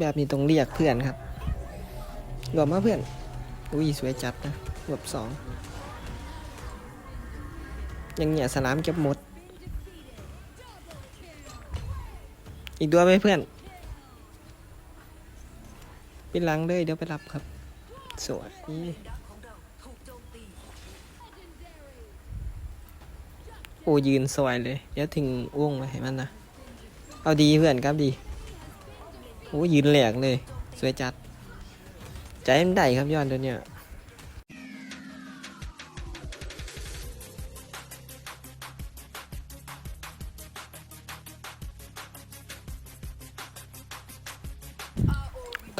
แบบนี้ต้องเรียกเพื่อนครับรวมมาเพื่อน อุ้ยสวยจัดนะรวบสองยังเนี่ยสนามเก็บหมด อีกตัวไหมเพื่อนไปิดหลังเลยเดี๋ยวไปรับครับ สวยโอ้ยืนสวยเลย เดี๋ยวถึงอ้วงไปให้มันนะ เอาดีเพื่อนครับดี โอ้ยืนแหลกเลย สวยจัด ใจมันได้ครับย้อนตัวเนี้ย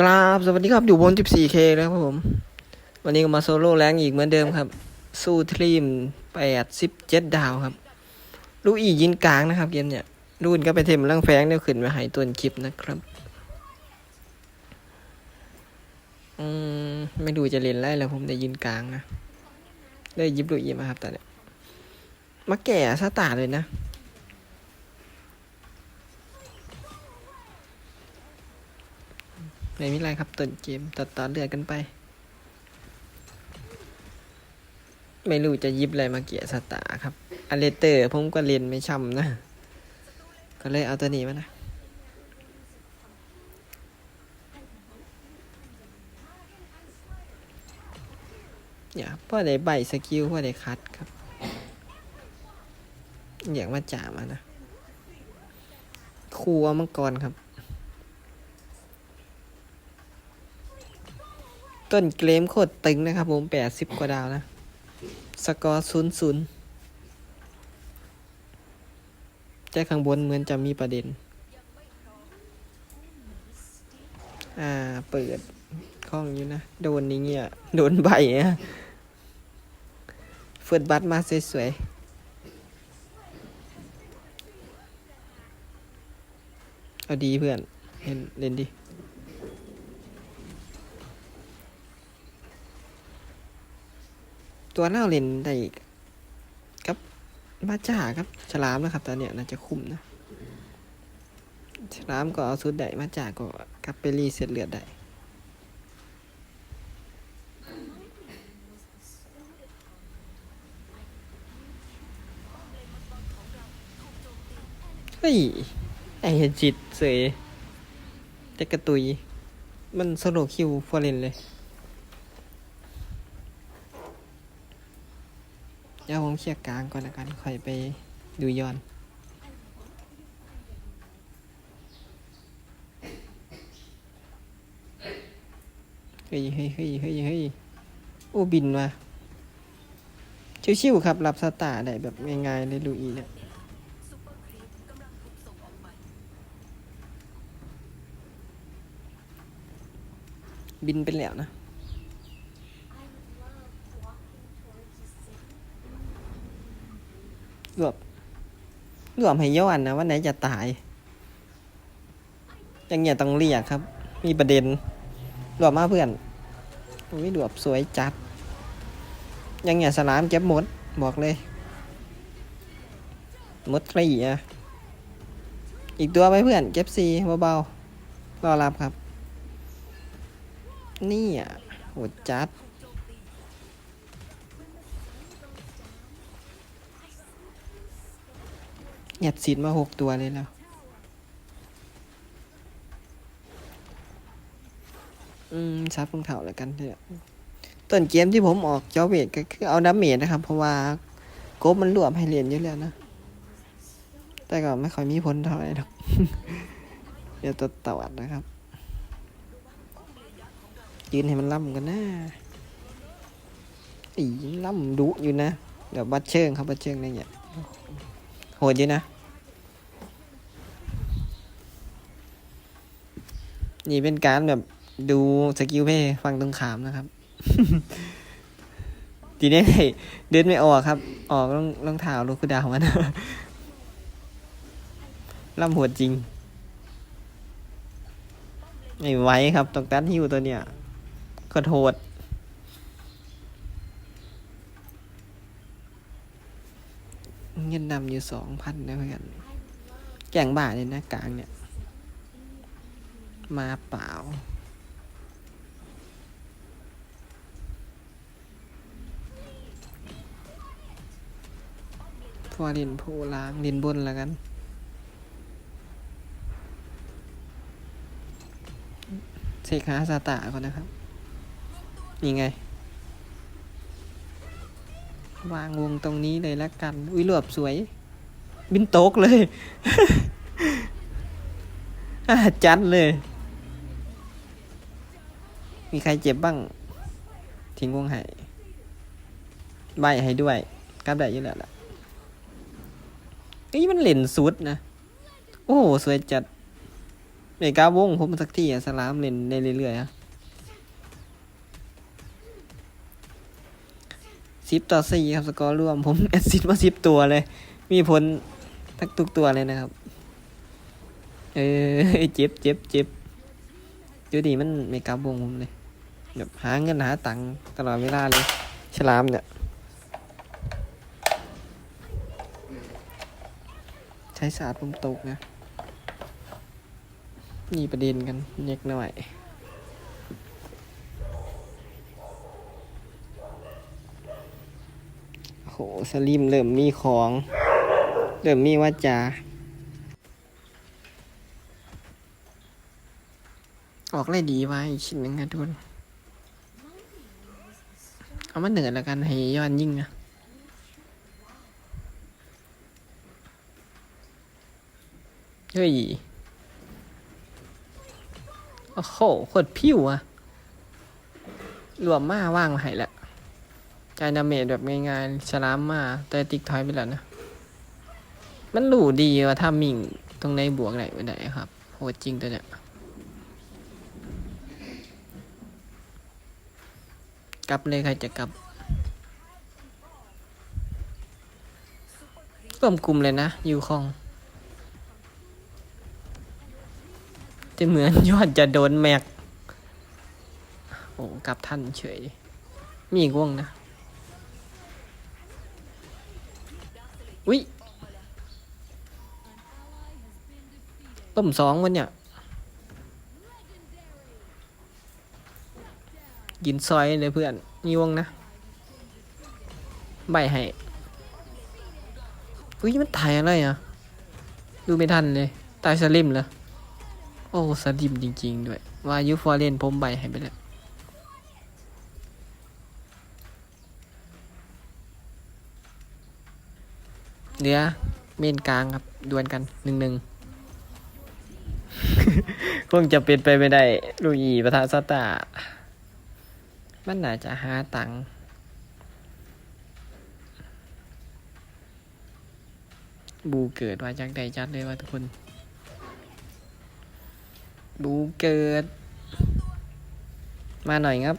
กราบสวัสดีครับ อยู่บน 14K แล้วครับผม วันนี้ก็มาโซโล่แรงอีกเหมือนเดิมครับ สู้ทรีม87ดาวครับ ลูกอียินกลางนะครับเกมเนี่ยรุ่นก็ไปเทมลังแฟงเดี๋ยวขึ้นมาให้ต้นคลิปนะครับ อืมไม่ดูจะเล่นไรแล้วผมได้ยินกลางนะได้ยิบลูกอีมาครับตอนเนี้ยมาแก่สตาเลยนะ ไม่มีไรครับต้นเกมตัดต่อเลือดกันไป ไม่รู้จะยิบอะไรมาเกียสตาครับอเลเตอร์ผมก็เรียนไม่ช่ำนะ ก็เลยเอาตัวนี้มานะ เนี่ยพ่อได้ใบสกิลพ่อได้คัดครับ อยากมาจ่ามานะครูเอามังกรครับ ต้นเกรมโคตรตึงนะครับผมแปดสิบกว่าดาวนะ สกอร์ศูนย์ศูนย์แต่ข้างบนเหมือนจะมีประเด็น อ่า เปิดคล่องอยู่นะ โดนนี้เงี้ย โดนใบอะ ฟิร์ดบัตมาสวยๆ เอาดีเพื่อนเห็นเล่นดิตัวเล่าเล่นได้กับมาจ่าครับฉลามนะครับตอนเนี้ยน่าจะคุ้มนะ ฉลามก็เอาสุดได้มาจ่าก็กลับไปรีเซ็ตเลือดได้ เฮ้ย ไอเห็นจิตเสยแต่กระตุย มันสโลคิวฟอร์เรนเลยเดี๋ยวผมเคลียร์กลางก่อนแล้วกันค่อยไปดูย้อนเฮ้ยเฮ้ยเฮ้ยเฮ้ยเฮ้ยโอ้บินมาชิวๆครับ รับสตาร์ได้แบบง่ายๆเลยลูอีเนี่ย บินไปแล้วนะรวบรวมให้ย้อนนะว่าไหนจะตาย อย่างเงี้ยต้องเรียกครับ มีประเด็นรวบมาเพื่อนอุ้ยรวบสวยจัด อย่างเงี้ยสนามเก็บหมด บอกเลยหมดฟรีอะอีกตัวไปเพื่อนเก็บซีเบาๆรอรับครับ นี่อะโหดจัด หยัดซีดมาหกตัวเลยแล้ว อืม ซับคุณเขาแล้วกันเถอะต้นเกมที่ผมออกจอเวทก็คือเอาดาเมจนะครับ เพราะว่าโกบมันรวมให้เรียนเยอะแล้วนะ แต่ก็ไม่ค่อยมีผลเท่าไหร่หรอก เดี๋ยวตัวตวัดนะครับ ยืนให้มันล่ำกันนะอีล่ำดุอยู่นะ เดี๋ยวบัดเชิงครับบัดเชิงอะไรเนี่ยโหดอยู่นะ นี่เป็นการแบบดูสกิลเพย์ฟังตรงขามนะครับ ทีนี้เดินไม่ออกครับ ออกรองรองเท้าลูกคุดาวมันล่ำหัวจริง ไม่ไหวครับต้องตัดหิวตัวเนี้ย ก็โทษ เงินนำอยู่สองพันนะเพื่อน แก่งบ่าเลยนะกลางเนี่ย มาเปล่าพอเล่นผู้ล้างเล่นบนแล้วกัน เสกหาซาตาก่อนนะครับ นี่ไง วางวงตรงนี้เลยแล้วกัน อุ้ยรวบสวย บินโตกเลยจัดเลย มีใครเจ็บบ้าง ทิ้งวงให้ใบให้ด้วยกลับได้ยี่แล้วล่ะเอ้ยมันเล่นสุดนะ โอ้โห สวยจัดไม่กล้าวงผมสักที่อะสลามเล่นได้เรื่อยๆอะ สิบต่อสี่ครับสกอร์รวม ผมแอดซิดมาสิบตัวเลย มีผลทักทุกตัวเลยนะครับ เออเจ็บเจ็บเจ็บดูดีมันไม่กล้าวงผมเลยแบบหาเงินหาตังค์ตลอดเวลาเลย ฉลามเนี่ยใช้ศาสตร์ผมตกนะมีประเด็นกันเล็กหน่อย โอ้โห สลิมเริ่มมีของ เริ่มมีวาจา ออกเลยดีไว้ชิ้นหนึ่งนะทุกคน เอามาเหนือแล้วกันให้ย้อนยิ่งนะเฮ้ย โอ้โหโคตรผิวอะรวมมาว่างมาให้แล้ว ใจดาเมจแบบง่ายๆฉลามมาแต่ติ๊กถอยไปแล้วนะ มันหลูดีว่าถ้ามิงตรงในบวกไหนไม่ได้ครับโหดจริงตัวเนี้ยกลับเลยใครจะกลับรวมกลุ่มเลยนะอยู่คองจะเหมือนยอดจะโดนแม็ก โอ้กลับท่านเฉย มีอีกวงนะ วิต้มสองวันเนี่ย กินซอยเลยเพื่อนมีวงนะ ใบให้อุ้ยมันตายอะไรอะ ดูไม่ทันเลยตายสลิมเหรอ โอ้ สลิมจริง ๆ ด้วยวายุฟอร์เรนผมใบให้ไปแล้ว เหลือเมนกลางครับดวลกันหนึ่งหนึ่งคงจะเป็นไปไม่ได้ลูกอีประธานสตามันน่าจะหาตังบูเกิดว่าจากใดจัดเลยว่าทุกคน บูเกิด มาหน่อยครับ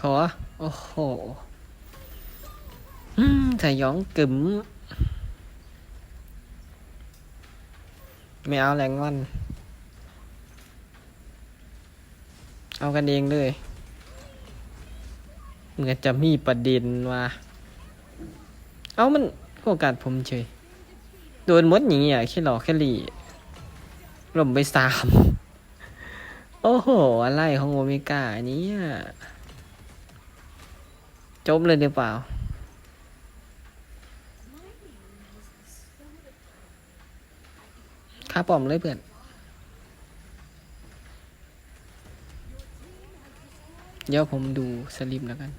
ขอ โอ้โหอืมสยองกึ๋มไม่เอาแรงวัน เอากันเองเลย เหมือนจะมีประเด็นว่าเอามันโอกาสผมเฉย โดนมดอย่างเงี้ยแค่หลอกแค่หลีล่มไปสาม โอ้โห อะไรของโอเมก้าอันนี้ จบเลยหรือเปล่า ค่าปลอมเลยเพื่อน เดี๋ยวผมดูสลิปแล้วกัน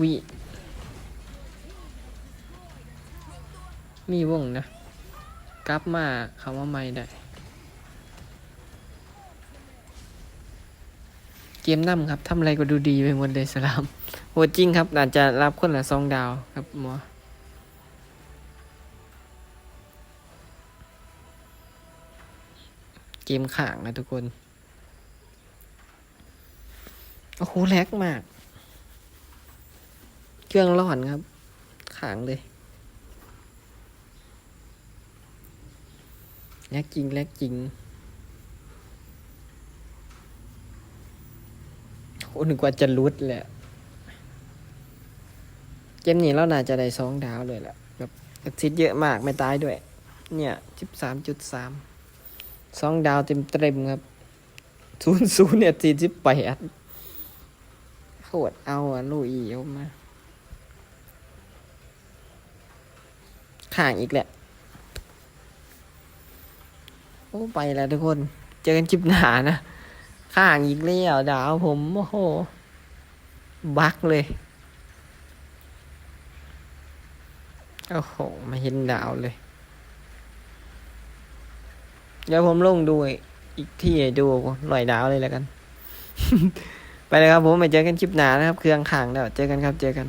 วิ มีวงนะ กลับมาคำว่าไม่ได้ เกมน้ำครับทำอะไรก็ดูดีไปหมดเลยสลามโหจริงครับอาจจะรับคนละสองดาวครับหมอเกมข่างนะทุกคน โอ้โหแลกมาก เครื่องร้อนครับ ข่างเลยแลกจริงแลกจริง โหโอ้นึกว่าจะรุดเลยอะเกมนี้เราน่าจะได้สองดาวเลยแหละแบบแอดซิดเยอะมากไม่ตายด้วย เนี่ยสิบสามจุดสามสองดาวเต็มเต็มครับศูนย์ศูนย์เนี่ยสี่สิบแปดโคตรเอาอะลูอีเอามาข่างอีกแหละ โอ้ ไปแล้วทุกคน เจอกันคลิปหนานะ ข้างอีกแล้วดาวผมโอ้โห บักเลย โอ้โหมาเห็นดาวเลย เดี๋ยวผมลงดูอีกที่ดูหน่อยดาวเลยแล้วกัน ไปเลยครับผมไปเจอกันคลิปหนานะครับ เครื่องขังแล้วเจอกันครับ เจอกัน